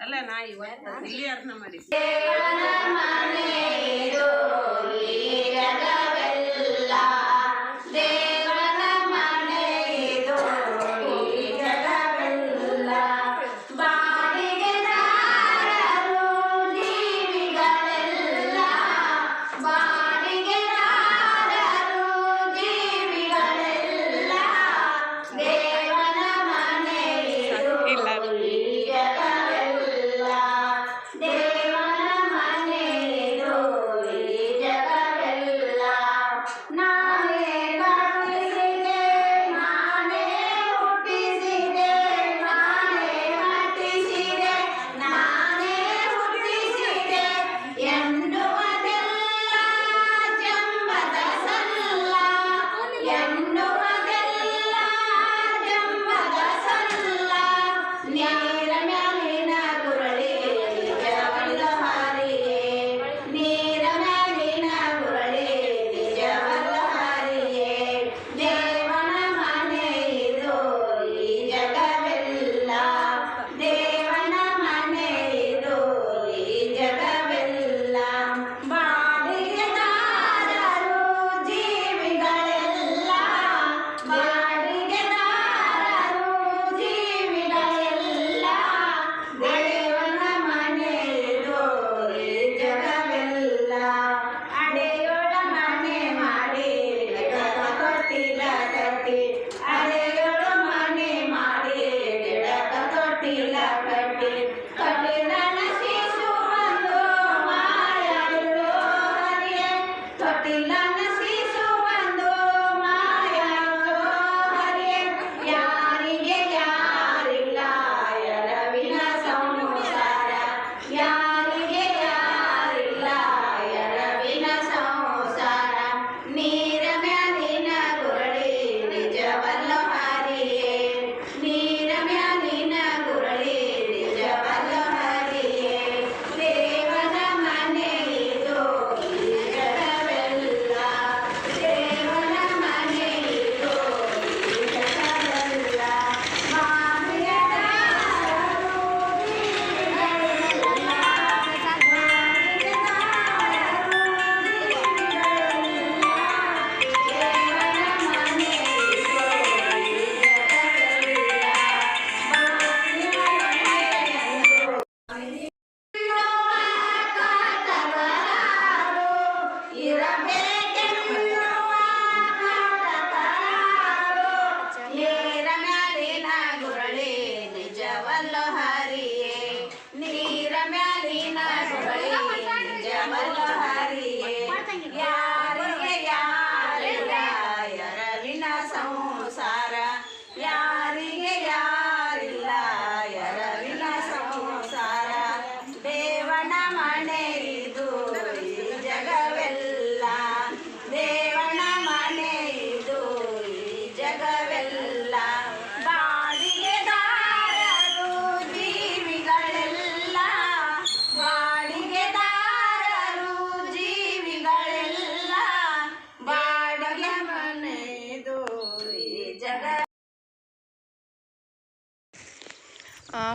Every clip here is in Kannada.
ಅಲ್ಲ ನಾ ಇವತ್ತು ಇಲ್ಲಿ ಅರ್ಥ ಮಾಡಿ ದೇವನ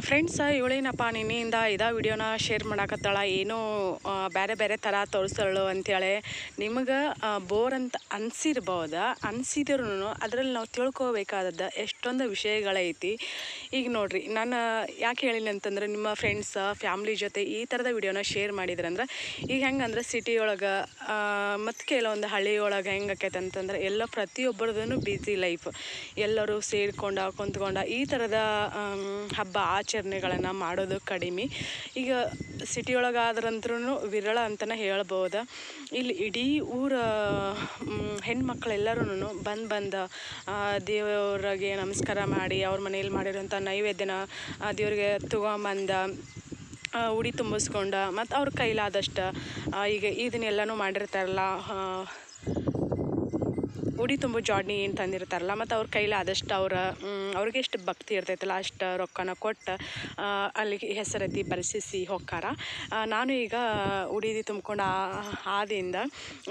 ಫ್ರೆಂಡ್ಸ್ ಇವಳೇನಪ್ಪ, ನಿನ್ನೆಯಿಂದ ಇದೇ ವಿಡಿಯೋನ ಶೇರ್ ಮಾಡಾಕತ್ತಾಳ. ಏನೋ ಬೇರೆ ಬೇರೆ ಥರ ತೋರಿಸ್ತಾಳು ಅಂಥೇಳಿ ನಿಮಗೆ ಬೋರ್ ಅಂತ ಅನಿಸಿರ್ಬೋದು? ಅನಿಸಿದ್ರೂ ಅದರಲ್ಲಿ ನಾವು ತಿಳ್ಕೊಬೇಕಾದದ್ದು ಎಷ್ಟೊಂದು ವಿಷಯಗಳೈತಿ. ಈಗ ನೋಡಿರಿ, ನಾನು ಯಾಕೆ ಹೇಳಿನಿ ಅಂತಂದ್ರೆ ನಿಮ್ಮ ಫ್ರೆಂಡ್ಸ್ ಫ್ಯಾಮ್ಲಿ ಜೊತೆ ಈ ಥರದ ವಿಡಿಯೋನ ಶೇರ್ ಮಾಡಿದ್ರಂದ್ರೆ ಈಗ ಹೆಂಗಂದ್ರೆ ಸಿಟಿ ಒಳಗೆ ಮತ್ತು ಕೆಲವೊಂದು ಹಳ್ಳಿ ಒಳಗೆ ಹೆಂಗೆ ಆಕೈತೆ ಅಂತಂದ್ರೆ ಎಲ್ಲ ಪ್ರತಿಯೊಬ್ಬರದೂ ಬ್ಯುಸಿ ಲೈಫ್ ಎಲ್ಲರೂ ಸೇರ್ಕೊಂಡ, ಕುಂತ್ಕೊಂಡ ಈ ಥರದ ಹಬ್ಬ ಹಬ್ಬ ಆಚರಣೆಗಳನ್ನು ಮಾಡೋದು ಕಡಿಮೆ. ಈಗ ಸಿಟಿ ಆದ್ರಂದ್ರೂ ವಿರಳ ಅಂತಲೇ ಹೇಳ್ಬೋದು. ಇಲ್ಲಿ ಇಡೀ ಊರ ಹೆಣ್ಮಕ್ಳೆಲ್ಲರೂ ಬಂದು ಬಂದು ದೇವರಿಗೆ ನಮಸ್ಕಾರ ಮಾಡಿ, ಅವ್ರ ಮನೇಲಿ ಮಾಡಿರೋಂಥ ನೈವೇದ್ಯನ ದೇವ್ರಿಗೆ ತಗೊಂಬಂದ ಉಡಿ ತುಂಬಿಸ್ಕೊಂಡು, ಮತ್ತು ಅವ್ರ ಕೈಲಾದಷ್ಟು ಈಗ ಇದನ್ನೆಲ್ಲನೂ ಮಾಡಿರ್ತಾರಲ್ಲ ಉಡಿ ತುಂಬು ಜಾಡ್ನಿ ಏನು ತಂದಿರ್ತಾರಲ್ಲ ಮತ್ತು ಅವ್ರ ಕೈಲಿ ಆದಷ್ಟು ಅವ್ರ ಅವ್ರಿಗೆ ಎಷ್ಟು ಭಕ್ತಿ ಇರ್ತೈತಲ್ಲ, ಅಷ್ಟು ರೊಕ್ಕನ ಕೊಟ್ಟು ಅಲ್ಲಿಗೆ ಹೆಸರತ್ತಿ ಬರೆಸಿಸಿ ಹೊಕ್ಕಾರ. ನಾನು ಈಗ ಉಡಿ ತುಂಬ್ಕೊಂಡು ಆದಿಂದ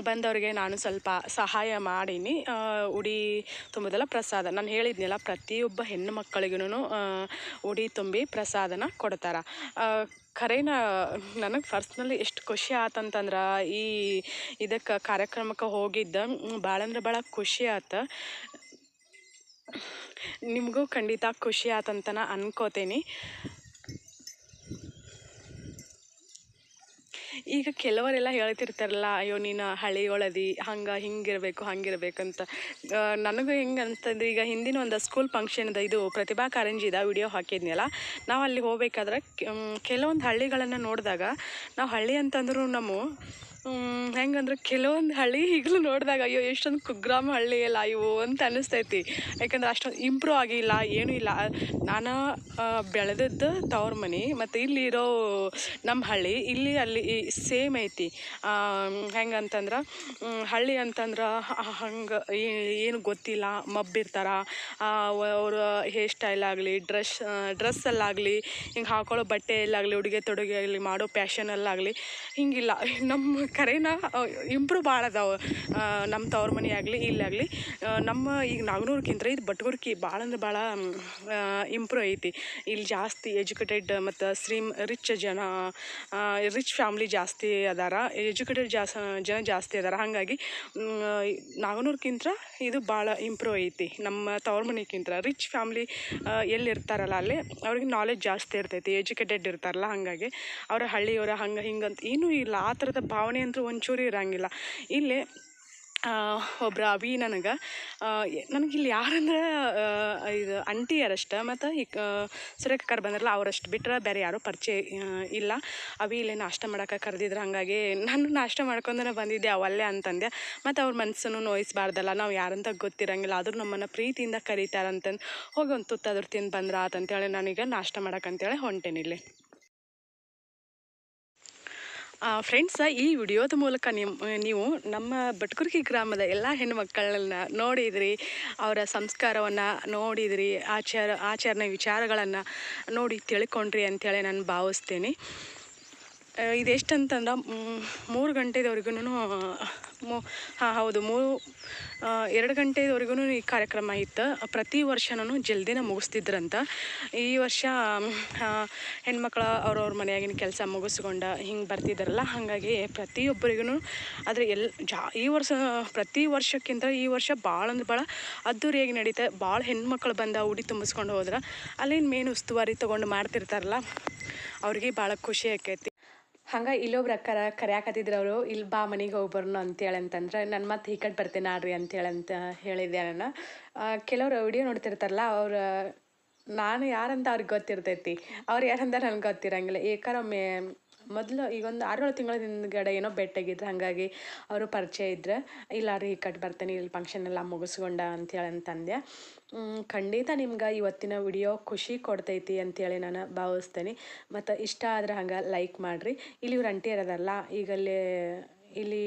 ಬಂದವ್ರಿಗೆ ನಾನು ಸ್ವಲ್ಪ ಸಹಾಯ ಮಾಡೀನಿ. ಉಡಿ ತುಂಬೋದಲ್ಲ ಪ್ರಸಾದ. ನಾನು ಹೇಳಿದ್ನಲ್ಲ, ಪ್ರತಿಯೊಬ್ಬ ಹೆಣ್ಣು ಮಕ್ಕಳಿಗೂ ಉಡಿ ತುಂಬಿ ಪ್ರಸಾದನ ಕೊಡ್ತಾರೆ. ಖರೇನ ನನಗೆ ಪರ್ಸ್ನಲಿ ಎಷ್ಟು ಖುಷಿ ಆತಂತಂದ್ರೆ, ಈ ಇದಕ್ಕೆ ಕಾರ್ಯಕ್ರಮಕ್ಕೆ ಹೋಗಿದ್ದ ಭಾಳ ಅಂದ್ರೆ ಭಾಳ ಖುಷಿ ಆತ. ನಿಮಗೂ ಖಂಡಿತ ಖುಷಿ ಆತಂತ ನಾ ಅನ್ಕೋತೀನಿ. ಈಗ ಕೆಲವರೆಲ್ಲ ಹೇಳ್ತಿರ್ತಾರಲ್ಲ, ಅಯ್ಯೋ, ನೀನು ಹಳೆಯೊಳದಿ ಹಂಗೆ ಹಿಂಗಿರಬೇಕು ಹಂಗಿರ್ಬೇಕಂತ ನನಗೂ ಹೆಂಗೆ ಅನಿಸ್ತದೆ, ಈಗ ಹಿಂದಿನ ಒಂದು ಸ್ಕೂಲ್ ಫಂಕ್ಷನ್ದ ಇದು ಪ್ರತಿಭಾ ಕಾರಂಜಿದ ವಿಡಿಯೋ ಹಾಕಿದ್ನಲ್ಲ, ನಾವು ಅಲ್ಲಿ ಹೋಗ್ಬೇಕಾದ್ರೆ ಕೆಲವೊಂದು ಹಳ್ಳಿಗಳನ್ನು ನೋಡಿದಾಗ, ನಾವು ಹಳ್ಳಿ ಅಂತಂದ್ರೂ ನಮ್ಮ ಹೆಂಗಂದ್ರೆ ಕೆಲವೊಂದು ಹಳ್ಳಿ ಈಗಲೂ ನೋಡಿದಾಗ, ಅಯ್ಯೋ, ಎಷ್ಟೊಂದು ಕುಗ್ರಾಮ ಹಳ್ಳಿ ಎಲ್ಲ ಇವು ಅಂತ ಅನಿಸ್ತೈತಿ. ಯಾಕಂದ್ರೆ ಅಷ್ಟೊಂದು ಇಂಪ್ರೂವ್ ಆಗಿಲ್ಲ, ಏನೂ ಇಲ್ಲ. ನಾನು ಬೆಳೆದದ್ದು ತವ್ರ ಮನೆ, ಮತ್ತು ಇಲ್ಲಿರೋ ನಮ್ಮ ಹಳ್ಳಿ, ಇಲ್ಲಿ ಅಲ್ಲಿ ಸೇಮ್ ಐತಿ. ಹೆಂಗಂತಂದ್ರೆ ಹಳ್ಳಿ ಅಂತಂದ್ರೆ ಹಂಗೆ ಏನು ಗೊತ್ತಿಲ್ಲ, ಮಬ್ಬಿರ್ತಾರ. ಅವ್ರ ಹೇರ್ ಸ್ಟೈಲ್ ಆಗಲಿ ಡ್ರೆಸ್ ಡ್ರೆಸ್ಸಲ್ಲಾಗಲಿ ಹಿಂಗೆ ಹಾಕೊಳ್ಳೋ ಬಟ್ಟೆಯಲ್ಲಾಗಲಿ ಉಡುಗೆ ತೊಡುಗೆ ಆಗಲಿ, ಮಾಡೋ ಪ್ಯಾಷನಲ್ಲಾಗಲಿ ಹಿಂಗಿಲ್ಲ. ನಮ್ಮ ಕರೆನ ಇಂಪ್ರೂವ್ ಭಾಳ ಅದಾವೆ ನಮ್ಮ ತವ್ರ ಮನೆ ಆಗಲಿ ಇಲ್ಲಾಗಲಿ ನಮ್ಮ ಈಗ ನಾಗನೂರ್ಗಿಂತ ಇದು ಬಟ್ಗುರ್ಕಿ ಭಾಳ ಅಂದ್ರೆ ಭಾಳ ಇಂಪ್ರೂವ್ ಐತಿ. ಇಲ್ಲಿ ಜಾಸ್ತಿ ಎಜುಕೇಟೆಡ್ ಮತ್ತು ಶ್ರೀಮ್ ರಿಚ್ ಜನ ರಿಚ್ ಫ್ಯಾಮ್ಲಿ ಜಾಸ್ತಿ ಅದಾರ. ಎಜುಕೇಟೆಡ್ ಜಾಸ್, ಜನ ಜಾಸ್ತಿ ಅದಾರ. ಹಾಗಾಗಿ ನಾಗನೂರ್ಗಿಂತ ಇದು ಭಾಳ ಇಂಪ್ರೂವ್ ಐತಿ. ನಮ್ಮ ತವ್ರ ಮನೆಗಿಂತ ರಿಚ್ ಫ್ಯಾಮ್ಲಿ ಎಲ್ಲಿರ್ತಾರಲ್ಲ ಅಲ್ಲಿ, ಅವ್ರಿಗೆ ನಾಲೆಜ್ ಜಾಸ್ತಿ ಇರ್ತೈತಿ. ಎಜುಕೇಟೆಡ್ ಇರ್ತಾರಲ್ಲ, ಹಾಗಾಗಿ. ಅವರ ಹಳ್ಳಿಯವರ ಹಂಗೆ ಹಿಂಗಂತ, ಏನೂ ಇಲ್ಲ. ಆ ಥರದ ಭಾವನೆ ಅಂತೂ ಒಂಚೂರು ಇರಂಗಿಲ್ಲ. ಇಲ್ಲಿ ಒಬ್ರು ಅಭಿ ನನಗೆ ನನಗೆ ಇಲ್ಲಿ ಯಾರಂದ್ರೆ ಇದು ಅಂಟಿಯರಷ್ಟ ಮತ್ತು ಈ ಸುರೇಖಕರ್ ಬಂದ್ರಲ್ಲ ಅವರಷ್ಟು ಬಿಟ್ರೆ ಬೇರೆ ಯಾರೂ ಪರಿಚಯ ಇಲ್ಲ. ಅಭಿ ಇಲ್ಲಿ ನಾಷ್ಟ ಮಾಡೋಕೆ ಕರೆದಿದ್ರು, ಹಾಗಾಗಿ ನಾನು ನಾಷ್ಟ ಮಾಡ್ಕೊಂಡೇ ಬಂದಿದ್ದೆ ಅವಲ್ಲೇ ಅಂತಂದೆ. ಮತ್ತು ಅವ್ರ ಮನಸ್ಸನ್ನು ನೋಯಿಸ್ಬಾರ್ದಲ್ಲ, ನಾವು ಯಾರಂತ ಗೊತ್ತಿರಂಗಿಲ್ಲ, ಆದರೂ ನಮ್ಮನ್ನು ಪ್ರೀತಿಯಿಂದ ಕರೀತಾರಂತಂದು, ಹೋಗಿ ಒಂದು ತುತ್ತಾದ್ರು ತಿಂದು ಬಂದ್ರ ಆತಂತೇಳಿ ನಾನೀಗ ನಾಷ್ಟ ಮಾಡೋಕ್ಕಂತೇಳಿ ಹೊಂಟೇನಿ ಇಲ್ಲಿ ಫ್ರೆಂಡ್ಸ ಈ ವಿಡಿಯೋದ ಮೂಲಕ ನಿಮ್ಮ ನೀವು ನಮ್ಮ ಬಟ್ಕುರ್ಕಿ ಗ್ರಾಮದ ಎಲ್ಲ ಹೆಣ್ಣುಮಕ್ಕಳನ್ನ ನೋಡಿದ್ರಿ, ಅವರ ಸಂಸ್ಕಾರವನ್ನು ನೋಡಿದ್ರಿ, ಆಚಾರ, ಆಚರಣೆ ವಿಚಾರಗಳನ್ನು ನೋಡಿ ತಿಳ್ಕೊಂಡ್ರಿ ಅಂತೇಳಿ ನಾನು ಭಾವಿಸ್ತೀನಿ. ಇದೆಷ್ಟಂತಂದ್ರೆ ಮೂರು ಗಂಟೆದವರೆಗೂ ಹಾಂ, ಹೌದು ಮೂರು ಎರಡು ಗಂಟೆವರೆಗೂ ಈ ಕಾರ್ಯಕ್ರಮ ಇತ್ತು. ಪ್ರತಿ ವರ್ಷನೂ ಜಲ್ದಿನ ಮುಗಿಸ್ತಿದ್ರಂತ. ಈ ವರ್ಷ ಹೆಣ್ಮಕ್ಳು ಅವ್ರವ್ರ ಮನೆಯಾಗಿನ ಕೆಲಸ ಮುಗಿಸ್ಕೊಂಡು ಹಿಂಗೆ ಬರ್ತಿದ್ದಾರಲ್ಲ ಹಾಗಾಗಿ ಪ್ರತಿಯೊಬ್ಬರಿಗೂ ಆದರೆ ಎಲ್, ಜಾ, ಈ ವರ್ಷ, ಪ್ರತಿ ವರ್ಷಕ್ಕಿಂತ ಈ ವರ್ಷ ಭಾಳ ಅಂದ್ರೆ ಭಾಳ ಅದ್ದೂರಿಯಾಗಿ ನಡೀತಾ. ಭಾಳ ಹೆಣ್ಮಕ್ಳು ಬಂದ ಉಡಿ ತುಂಬಿಸ್ಕೊಂಡು ಹೋದ್ರೆ ಅಲ್ಲಿನ ಮೇನ್ ಉಸ್ತುವಾರಿ ತೊಗೊಂಡು ಮಾಡ್ತಿರ್ತಾರಲ್ಲ, ಅವ್ರಿಗೆ ಭಾಳ ಖುಷಿ ಆಕೈತಿ. ಹಂಗೆ ಇಲ್ಲೊಬ್ರು ಅಕ್ಕರ ಕರೆಯಾಕತ್ತಿದ್ರು ಅವರು ಇಲ್ಲಿ ಬಾ ಮನೆಗೆ ಹೋಗಿ ಬರೋಣ ಅಂತೇಳಿ ಅಂತಂದ್ರೆ ನಾನು ಮತ್ತೆ ಈ ಕಡೆ ಬರ್ತೇನೆ ಆಡ್ರಿ ಅಂತ ಹೇಳಿದ್ದೆ ನಾನು ಕೆಲವರು ವಿಡಿಯೋ ನೋಡ್ತಿರ್ತಾರಲ್ಲ, ಅವ್ರು, ನಾನು ಯಾರಂತ ಅವ್ರಿಗೆ ಗೊತ್ತಿರ್ತೈತಿ? ಅವ್ರು ಯಾರಂತ ನನಗೆ ಗೊತ್ತಿರಂಗಿಲ್ಲ. ಏಕಾರೊಮ್ಮೆ ಮೊದಲು ಈಗ ಒಂದು ಆರೇಳು ತಿಂಗಳ ಹಿಂದ್ಗಡೆ ಏನೋ ಭೇಟಿಯಾಗಿದ್ರು, ಹಾಗಾಗಿ ಅವರು ಪರಿಚಯ ಇದ್ರೆ. ಇಲ್ಲ ರೀ ಕಟ್ ಬರ್ತೇನೆ, ಇಲ್ಲಿ ಫಂಕ್ಷನ್ ಎಲ್ಲ ಮುಗಿಸ್ಕೊಂಡ ಅಂತೇಳಿ ಅಂತಂದೆ ಖಂಡಿತ ನಿಮ್ಗೆ ಇವತ್ತಿನ ವಿಡಿಯೋ ಖುಷಿ ಕೊಡ್ತೈತಿ ಅಂತೇಳಿ ನಾನು ಭಾವಿಸ್ತೇನೆ. ಮತ್ತು ಇಷ್ಟ ಆದ್ರೆ ಹಂಗೆ ಲೈಕ್ ಮಾಡಿರಿ. ಇಲ್ಲಿ ಇವ್ರು ಅಂಟಿ ಇರೋದಲ್ಲ, ಈಗಲ್ಲೇ ಇಲ್ಲಿ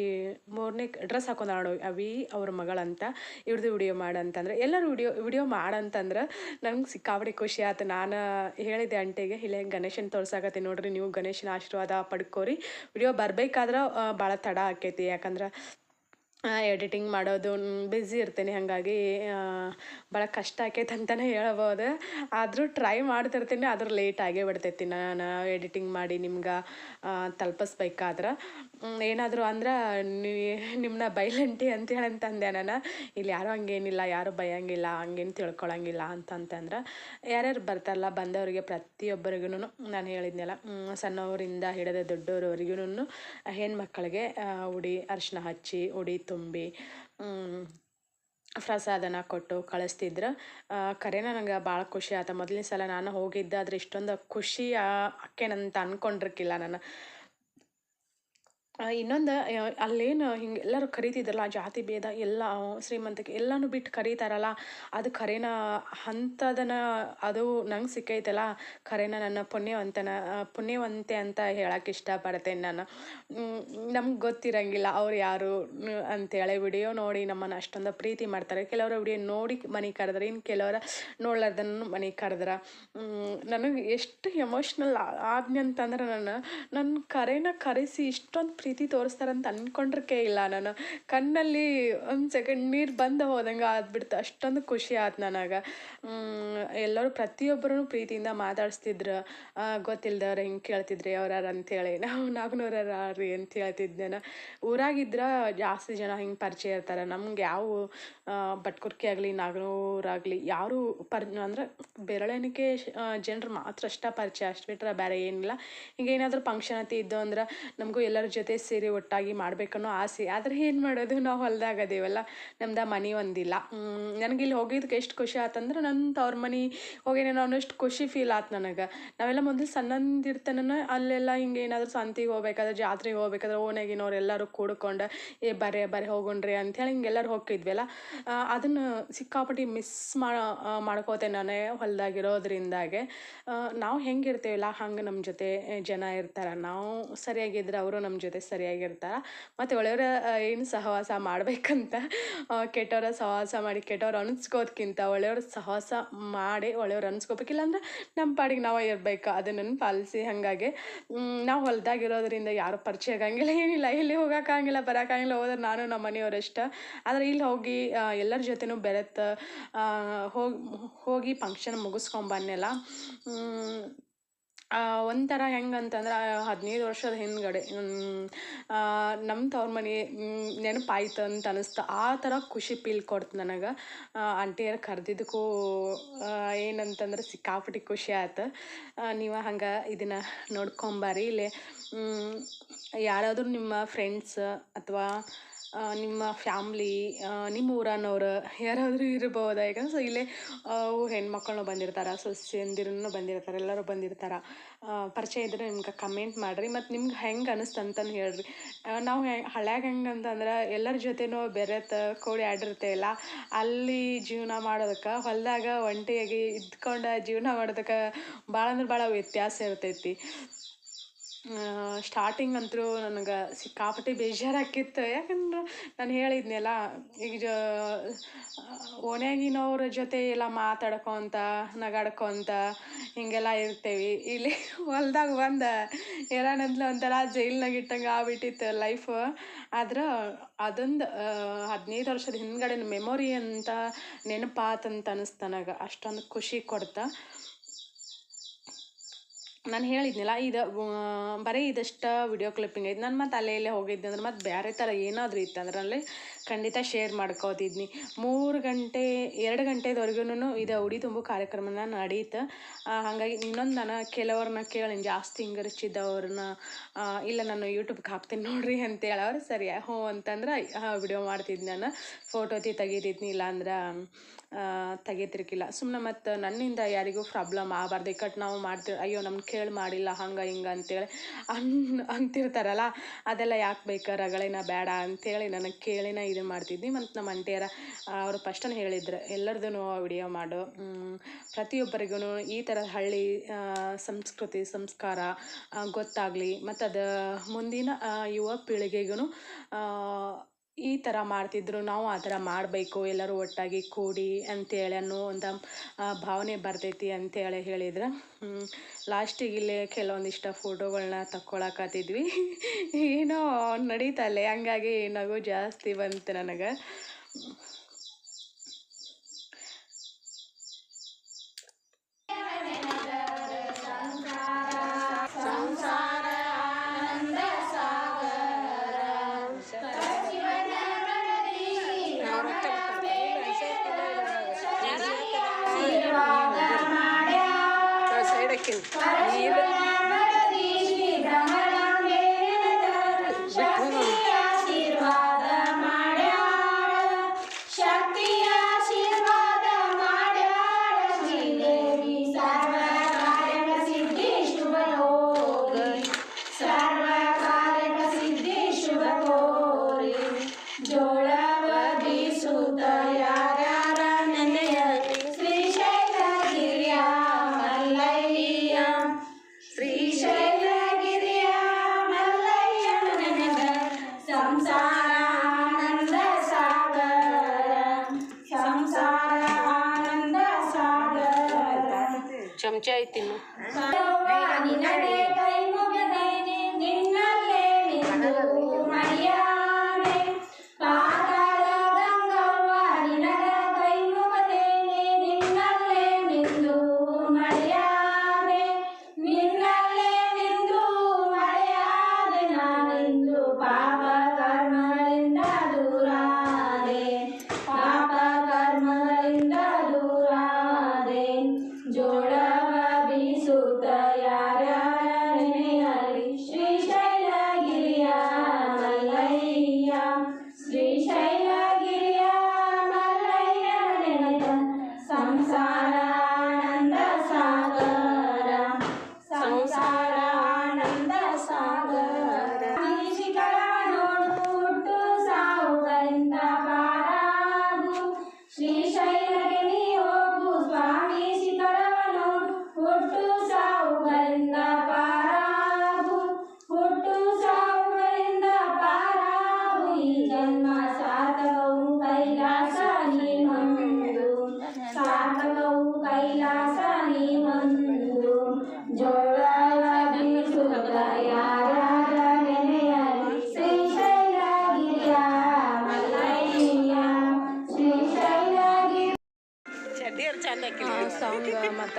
ಮೂರನೇ ಡ್ರೆಸ್ ಹಾಕೊಂಡು ಅವಿ, ಅವ್ರ ಮಗಳಂತ ಇವ್ರದ್ದು ವಿಡಿಯೋ ಮಾಡಂತಂದ್ರೆ, ಎಲ್ಲರೂ ವಿಡಿಯೋ ವಿಡಿಯೋ ಮಾಡಂತಂದ್ರೆ ನಂಗೆ ಸಿಕ್ಕಾಬಡಿ ಖುಷಿ ಆಯ್ತು ನಾನು ಹೇಳಿದೆ ಅಂಟಿಗೆ ಇಲ್ಲೇ ಗಣೇಶನ ತೋರ್ಸಾಕತ್ತಿ ನೋಡ್ರಿ, ನೀವು ಗಣೇಶನ ಆಶೀರ್ವಾದ ಪಡ್ಕೋರಿ. ವಿಡಿಯೋ ಬರಬೇಕಾದ್ರೆ ಭಾಳ ತಡ ಆಕೈತಿ. ಯಾಕಂದ್ರೆ ಎಡಿಟಿಂಗ್ ಮಾಡೋದು ಬ್ಯುಸಿ ಇರ್ತೀನಿ ಹಾಗಾಗಿ ಭಾಳ ಕಷ್ಟ ಆಕೈತೆ ಅಂತಲೇ ಹೇಳ್ಬೋದು ಆದರೂ ಟ್ರೈ ಮಾಡ್ತಿರ್ತೀನಿ, ಆದ್ರೆ ಲೇಟ್ ಆಗೇ ಬಿಡ್ತೈತಿ ನಾನು ಎಡಿಟಿಂಗ್ ಮಾಡಿ ನಿಮ್ಗೆ ತಲುಪಿಸ್ಬೇಕಾದ್ರೆ. ಏನಾದರೂ ಅಂದ್ರೆ ನಿಮ್ಮನ್ನ ಬೈಲಂಟಿ ಅಂತೇಳಿ ಅಂತಂದೆ ನಾನು. ಇಲ್ಲಿ ಯಾರೂ ಹಂಗೇನಿಲ್ಲ, ಯಾರು ಬೈಯಂಗಿಲ್ಲ, ಹಂಗೇನು ತಿಳ್ಕೊಳಂಗಿಲ್ಲ ಅಂತಂತಂದ್ರೆ, ಯಾರ್ಯಾರು ಬರ್ತಾರಲ್ಲ, ಬಂದವರಿಗೆ ಪ್ರತಿಯೊಬ್ಬರಿಗೂ ನಾನು ಹೇಳಿದ್ನಲ್ಲ ಸಣ್ಣವರಿಂದ ಹಿಡಿದ ದೊಡ್ಡವರವರೆಗೂ ಹೆಣ್ಮಕ್ಳಿಗೆ ಉಡಿ ಅರಿಶಿನ ಹಚ್ಚಿ, ಉಡಿ ತುಂಬಿ ಪ್ರಸಾದನ ಕೊಟ್ಟು ಕಳಿಸ್ತಿದ್ರು. ಕರೆನ ನಂಗೆ ಭಾಳ ಖುಷಿ ಆಯ್ತು ಮೊದಲನೇ ಸಲ ನಾನು ಹೋಗಿದ್ದೆ, ಆದ್ರೆ ಇಷ್ಟೊಂದು ಖುಷಿ ಅಕ್ಕೇನಂತ ಅಂದ್ಕೊಂಡಿರ್ಕಿಲ್ಲ ನಾನು. ಇನ್ನೊಂದು ಅಲ್ಲೇನು ಹಿಂಗೆ ಎಲ್ಲರೂ ಕರಿತಿದ್ರಲ್ಲ ಜಾತಿ ಭೇದ, ಎಲ್ಲ ಶ್ರೀಮಂತಿಕೆ ಎಲ್ಲನೂ ಬಿಟ್ಟು ಕರೀತಾರಲ್ಲ, ಅದು ಖರೇನ ಅಂಥದನ್ನ ಅದು ನಂಗೆ ಸಿಕ್ಕೈತಲ್ಲ, ಖರೇನ ನನ್ನ ಪುಣ್ಯವಂತನ ಪುಣ್ಯವಂತೆ ಅಂತ ಹೇಳಕ್ಕೆ ಇಷ್ಟಪಡ್ತೇನೆ ನಾನು. ನಮ್ಗೆ ಗೊತ್ತಿರಂಗಿಲ್ಲ ಅವ್ರು ಯಾರು ಅಂತೇಳಿ ವಿಡಿಯೋ ನೋಡಿ ನಮ್ಮನ್ನು ಅಷ್ಟೊಂದು ಪ್ರೀತಿ ಮಾಡ್ತಾರೆ. ಕೆಲವರು ವಿಡಿಯೋ ನೋಡಿ ಮನೆ ಕರೆದ್ರೆ ಇನ್ನು ಕೆಲವರು ನೋಡ್ಲಾರ್ದನ್ನು ಮನೆ ಕರೆದ್ರೆ. ನನಗೆ ಎಷ್ಟು ಎಮೋಷ್ನಲ್ ಆದ್ನಿ ಅಂತಂದ್ರೆ ನಾನು ನನ್ನ ಕರೆನ ಕರೆಸಿ ಇಷ್ಟೊಂದು ಪ್ರೀತಿ ತೋರಿಸ್ತಾರಂತ ಅನ್ಕೊಂಡ್ರಕ್ಕೆ ಇಲ್ಲ ನಾನು. ಕಣ್ಣಲ್ಲಿ ಒಂದು ಸೆಕೆಂಡ್ ನೀರು ಬಂದು ಹೋದಂಗೆ ಆದ್ಬಿಡ್ತು. ಅಷ್ಟೊಂದು ಖುಷಿ ಆಯ್ತು ನನಗೆ. ಎಲ್ಲರೂ ಪ್ರತಿಯೊಬ್ಬರೂ ಪ್ರೀತಿಯಿಂದ ಮಾತಾಡಿಸ್ತಿದ್ರು. ಗೊತ್ತಿಲ್ಲದವ್ರು ಹಿಂಗೆ ಕೇಳ್ತಿದ್ರಿ ಅವ್ರಾರ ಅಂಥೇಳಿ ನಾವು ನಾಗ್ನೂರ ರೀ ಅಂತ ಹೇಳ್ತಿದ್ದೆ ನಾನು. ಊರಾಗಿದ್ರೆ ಜಾಸ್ತಿ ಜನ ಹಿಂಗೆ ಪರಿಚಯ ಇರ್ತಾರೆ. ನಮ್ಗೆ ಯಾವ ಬಟ್ಕುರ್ಕಿ ಆಗಲಿ ನಾಗನೂರಾಗಲಿ ಯಾರು ಪರ್, ಅಂದ್ರೆ ಬೆರಳೆಣಿಕೆ ಜನರು ಮಾತ್ರ ಅಷ್ಟ ಪರಿಚಯ ಅಷ್ಟು ಬಿಟ್ರೆ ಬೇರೆ ಏನಿಲ್ಲ. ಈಗ ಏನಾದರೂ ಫಂಕ್ಷನ್ ಅಂತ ಇದ್ದು ಅಂದ್ರೆ ನಮಗೂ ಎಲ್ಲರ ಜೊತೆ ಸೇರಿ ಒಟ್ಟಾಗಿ ಮಾಡಬೇಕನ್ನೋ ಆಸೆ. ಆದರೆ ಏನು ಮಾಡೋದು? ನಾವು ಹೊಲ್ದಾಗ ಅದೇವಲ್ಲ, ನಮ್ದು ಮನೆ ಒಂದಿಲ್ಲ. ನನಗೆ ಇಲ್ಲಿ ಹೋಗಿದ್ದಕ್ಕೆ ಎಷ್ಟು ಖುಷಿ ಆತಂದ್ರೆ ನನ್ನ ತವ್ರ ಮನೆ ಹೋಗೇನೇನೋ ಅನ್ನೋಷ್ಟು ಖುಷಿ ಫೀಲ್ ಆತು ನನಗೆ. ನಾವೆಲ್ಲ ಮೊದಲು ಸಣ್ಣಂದಿರ್ತನ ಅಲ್ಲೆಲ್ಲ ಹಿಂಗೆ ಏನಾದರೂ ಸಂತಿಗೆ ಹೋಗ್ಬೇಕಾದ್ರೆ, ಜಾತ್ರೆಗೆ ಹೋಗ್ಬೇಕಾದ್ರೆ ಓನಾಗಿನವ್ರು ಎಲ್ಲರೂ ಕೂಡ್ಕೊಂಡು, ಏ ಬರೇ ಬರೇ ಹೋಗೋಣ್ರಿ ಅಂಥೇಳಿ ಹಿಂಗೆಲ್ಲರೂ ಹೋಗ್ತಿದ್ವಲ್ಲ ಅದನ್ನು ಸಿಕ್ಕಾಪಟ್ಟಿ ಮಿಸ್ ಮಾಡ್ಕೋತೆ ನಾನೇ ಹೊಲ್ದಾಗಿರೋದ್ರಿಂದಾಗೆ. ನಾವು ಹೆಂಗಿರ್ತೇವಲ್ಲ, ಹಂಗೆ ನಮ್ಮ ಜೊತೆ ಜನ ಇರ್ತಾರೆ. ನಾವು ಸರಿಯಾಗಿದ್ರೆ ಅವರು ನಮ್ಮ ಜೊತೆ ಸರಿಯಾಗಿರ್ತಾರೆ ಮತ್ತು ಒಳ್ಳೆಯವರ ಏನು ಸಹವಾಸ ಮಾಡಬೇಕಂತ ಕೆಟ್ಟವರ ಸಹವಾಸ ಮಾಡಿ, ಕೆಟ್ಟವ್ರು ಅನಿಸ್ಕೋದ್ಕಿಂತ ಒಳ್ಳೆಯವ್ರ ಸಹವಾಸ ಮಾಡಿ, ಒಳ್ಳೆಯವ್ರು ಅನಿಸ್ಕೋಬೇಕಿಲ್ಲ ಅಂದ್ರೆ ನಮ್ಮ ಪಾಡಿಗೆ ನಾವು ಇರಬೇಕು. ಅದನ್ನು ಪಾಲಿಸಿ ಹಾಗಾಗಿ. ನಾವು ಹೊಲ್ದಾಗಿರೋದ್ರಿಂದ ಯಾರು ಪರಿಚಯ ಆಗಂಗಿಲ್ಲ, ಏನಿಲ್ಲ. ಇಲ್ಲಿ ಹೋಗೋಕ್ಕಾಗಿಲ್ಲ ಬರೋಕ್ಕಾಗಿಲ್ಲ ಹೋದ್ರೆ ನಾನು ನಮ್ಮ ಮನೆಯವರಷ್ಟ ಆದರೆ ಇಲ್ಲಿ ಹೋಗಿ ಎಲ್ಲರ ಜೊತೆನೂ ಬೆರೆತು ಹೋಗಿ ಹೋಗಿ ಫಂಕ್ಷನ್ ಮುಗಿಸ್ಕೊಂಬನ್ನೆಲ್ಲ ಒಂಥರ ಹೆಂಗಂತಂದ್ರೆ ಹದಿನೈದು ವರ್ಷದ ಹಿಂದ್ಗಡೆ ನಮ್ಮ ತವ್ರ ಮನೆ ನೆನಪಾಯ್ತು ಅಂತ ಅನಿಸ್ತು. ಆ ಥರ ಖುಷಿ ಪೀಲ್ ಕೊಡ್ತು ನನಗೆ. ಆಂಟಿಯರು ಕರೆದಿದ್ದಕ್ಕೂ ಏನಂತಂದ್ರೆ ಸಿಕ್ಕಾಪಟ್ಟಿ ಖುಷಿ ಆಯ್ತು. ನೀವು ಹಂಗೆ ಇದನ್ನು ನೋಡ್ಕೊಂಬಾರಿ. ಇಲ್ಲಿ ಯಾರಾದರೂ ನಿಮ್ಮ ಫ್ರೆಂಡ್ಸ್ ಅಥವಾ ನಿಮ್ಮ ಫ್ಯಾಮ್ಲಿ ನಿಮ್ಮ ಊರನ್ನವ್ರು ಯಾರಾದರೂ ಇರ್ಬೋದಾ? ಯಾಕಂದ್ರೆ ಸೊ ಇಲ್ಲೇ ಹೆಣ್ಮಕ್ಳನ್ನೂ ಬಂದಿರ್ತಾರೆ, ಸೊಸೆಯಂದಿರನ್ನು ಬಂದಿರ್ತಾರೆ, ಎಲ್ಲರೂ ಬಂದಿರ್ತಾರೆ. ಪರಿಚಯ ಇದ್ದರೆ ನಿಮ್ಗೆ ಕಮೆಂಟ್ ಮಾಡಿರಿ. ಮತ್ತು ನಿಮ್ಗೆ ಹೆಂಗೆ ಅನಿಸ್ತು ಅಂತಲೂ ಹೇಳ್ರಿ. ನಾವು ಹೆ, ಹಳ್ಯಾಗ ಹೆಂಗೆ ಅಂತಂದ್ರೆ ಎಲ್ಲರ ಜೊತೆನೂ ಬೆರೆತ ಕೂಡಿ ಆಡಿರ್ತೇವಲ್ಲ ಅಲ್ಲಿ ಜೀವನ ಮಾಡೋದಕ್ಕೆ, ಹೊಲದಾಗ ಒಂಟಿಯಾಗಿ ಇದ್ಕೊಂಡು ಜೀವನ ಮಾಡೋದಕ್ಕೆ ಭಾಳ ಅಂದ್ರೆ ಭಾಳ ವ್ಯತ್ಯಾಸ ಇರ್ತೈತಿ. ಸ್ಟಾರ್ಟಿಂಗ್ ಅಂತೂ ನನಗೆ ಸಿಕ್ಕಾಪಟ್ಟೆ ಬೇಜಾರಾಕಿತ್ತು ಯಾಕಂದ್ರೆ ನಾನು ಹೇಳಿದ್ನಲ್ಲ, ಈಗ ಓಣ್ಯಾಗಿನವ್ರ ಜೊತೆ ಎಲ್ಲ ಮಾತಾಡ್ಕೊತ, ನಗಾಡ್ಕೊತ ಹೀಗೆಲ್ಲ ಇರ್ತೇವೆ. ಇಲ್ಲಿ ಹೊಲ್ದಾಗ ಬಂದು ಏನಾನಂದ್ಲ ಒಂಥರ ಜೈಲ್ನಾಗ ಇಟ್ಟಂಗೆ ಆಗ್ಬಿಟ್ಟಿತ್ತು ಲೈಫ್ ಆದ್ರೆ ಅದೊಂದು ಹದಿನೈದು ವರ್ಷದ ಹಿಂದ್ಗಡೆ ಮೆಮೊರಿ ಅಂತ ನೆನಪಾತಂತ ಅನಿಸ್ತು ನನಗೆ. ಅಷ್ಟೊಂದು ಖುಷಿ ಕೊಡ್ತಾ. ನಾನು ಹೇಳಿದ್ನಲ್ಲ, ಇದು ಬರೀ ಇದಷ್ಟು ವಿಡಿಯೋ ಕ್ಲಿಪ್ಪಿಂಗ್ ಐತೆ. ನಾನು ಮತ್ತು ಅಲ್ಲೇ ಇಲ್ಲೇ ಹೋಗಿದ್ದೆ ಅಂದ್ರೆ ಮತ್ತೆ ಬೇರೆ ಥರ ಏನಾದರೂ ಇತ್ತು ಅಂದ್ರೆ ಅಲ್ಲಿ ಖಂಡಿತ ಶೇರ್ ಮಾಡ್ಕೋತಿದ್ನಿ. ಮೂರು ಗಂಟೆ, ಎರಡು ಗಂಟೆದವರೆಗೂ ಇದು ಉಡಿ ತುಂಬು ಕಾರ್ಯಕ್ರಮನ ನಡೀತು. ಹಾಗಾಗಿ ಇನ್ನೊಂದು ನಾನು ಕೆಲವ್ರನ್ನ ಕೇಳಿ ಜಾಸ್ತಿ ಹಿಂಗರಿಚಿದ್ದವ್ರನ್ನ ಇಲ್ಲ ನಾನು ಯೂಟ್ಯೂಬ್ಗೆ ಹಾಕ್ತೀನಿ ನೋಡ್ರಿ ಅಂತೇಳಿ, ಅವ್ರು ಸರಿ ಹ್ಞೂ ಅಂತಂದ್ರೆ ವಿಡಿಯೋ ಮಾಡ್ತಿದ್ದೆ ನಾನು. ಫೋಟೋ ತಿ ತೆಗಿತಿದ್ನಿ, ಇಲ್ಲಾಂದ್ರೆ ತೆಗಿತಿರ್ಕಿಲ್ಲ. ಸುಮ್ಮನೆ ಮತ್ತು ನನ್ನಿಂದ ಯಾರಿಗೂ ಪ್ರಾಬ್ಲಮ್ ಆಗಬಾರ್ದು. ಕಟ್ ನಾವು ಮಾಡ್ತೀವಿ ಅಯ್ಯೋ ನಮ್ಗೆ ಕೇಳಿ ಮಾಡಿಲ್ಲ, ಹಂಗೆ, ಹಿಂಗೆ ಅಂತೇಳಿ ಅನ್, ಅಂತಿರ್ತಾರಲ್ಲ, ಅದೆಲ್ಲ ಯಾಕೆ ಬೇಕು, ರಗಳಿನ ಬೇಡ ಅಂತೇಳಿ ನನಗೆ ಕೇಳಿನ ಇದು ಮಾಡ್ತಿದ್ವಿ. ಮತ್ತು ನಮ್ಮ ಅಂಟಿಯರ ಅವರು ಫಸ್ಟನ್ನು ಹೇಳಿದ್ರು ಎಲ್ಲರದೂ ವಿಡಿಯೋ ಮಾಡು. ಪ್ರತಿಯೊಬ್ಬರಿಗೂ ಈ ಥರ ಹಳ್ಳಿ ಸಂಸ್ಕೃತಿ, ಸಂಸ್ಕಾರ ಗೊತ್ತಾಗಲಿ. ಮತ್ತು ಅದು ಮುಂದಿನ ಯುವ ಪೀಳಿಗೆಗೂ ಈ ಥರ ಮಾಡ್ತಿದ್ರು, ನಾವು ಆ ಥರ ಮಾಡಬೇಕು, ಎಲ್ಲರೂ ಒಟ್ಟಾಗಿ ಕೂಡಿ ಅಂತೇಳಿ ಅನ್ನೋ ಒಂದು ಭಾವನೆ ಬರ್ತೈತಿ ಅಂತೇಳಿ ಹೇಳಿದ್ರು. ಲಾಸ್ಟಿಗೆ ಇಲ್ಲೇ ಕೆಲವೊಂದಿಷ್ಟು ಫೋಟೋಗಳನ್ನ ತಕ್ಕೊಳಕತ್ತಿದ್ವಿ. ಏನೋ ನಡೀತಲ್ಲೇ ಹಂಗಾಗಿ ನಗು ಜಾಸ್ತಿ ಬಂತು ನನಗೆ. chicken.